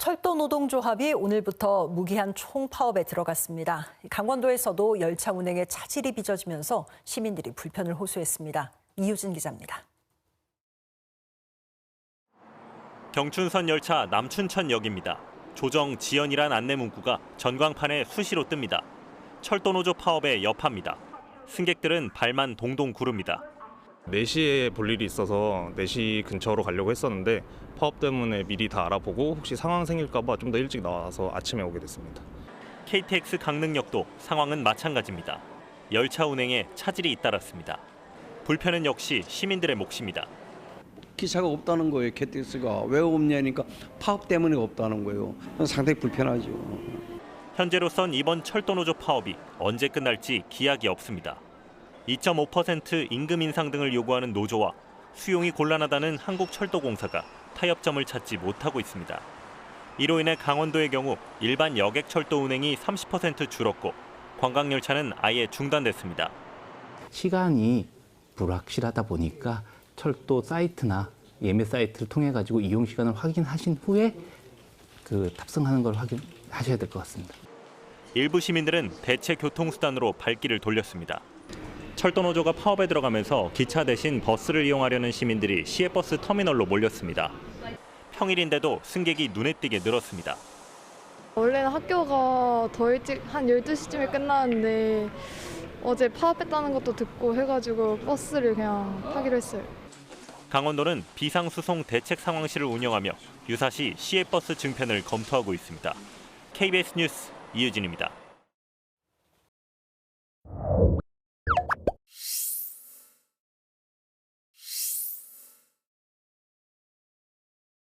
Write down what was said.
철도 노동조합이 오늘부터 무기한 총파업에 들어갔습니다. 강원도에서도 열차 운행에 차질이 빚어지면서 시민들이 불편을 호소했습니다. 이유진 기자입니다. 경춘선 열차 남춘천역입니다. 조정 지연이란 안내 문구가 전광판에 수시로 뜹니다. 철도노조 파업의 여파입니다. 승객들은 발만 동동 구릅니다. 4시에 볼 일이 있어서 4시 근처로 가려고 했었는데 파업 때문에 미리 다 알아보고 혹시 상황 생길까 봐 좀 더 일찍 나와서 아침에 오게 됐습니다. KTX 강릉역도 상황은 마찬가지입니다. 열차 운행에 차질이 잇따랐습니다. 불편은 역시 시민들의 몫입니다. 기차가 없다는 거예요. KTX가 왜 없냐니까 파업 때문에 없다는 거예요. 상당히 불편하죠. 현재로선 이번 철도노조 파업이 언제 끝날지 기약이 없습니다. 2.5% 임금 인상 등을 요구하는 노조와 수용이 곤란하다는 한국철도공사가 타협점을 찾지 못하고 있습니다. 이로 인해 강원도의 경우 일반 여객 철도 운행이 30% 줄었고 관광 열차는 아예 중단됐습니다. 시간이 불확실하다 보니까 철도 사이트나 예매 사이트를 통해 가지고 이용 시간을 확인하신 후에 그 탑승하는 걸 확인하셔야 될 것 같습니다. 일부 시민들은 대체 교통수단으로 발길을 돌렸습니다. 철도 노조가 파업에 들어가면서 기차 대신 버스를 이용하려는 시민들이 시외버스 터미널로 몰렸습니다. 평일인데도 승객이 눈에 띄게 늘었습니다. 원래는 학교가 더 일찍 한 12시쯤에 끝나는데 어제 파업했다는 것도 듣고 해가지고 버스를 그냥 타기로 했어요. 강원도는 비상수송 대책 상황실을 운영하며 유사시 시외버스 증편을 검토하고 있습니다. KBS 뉴스 이유진입니다.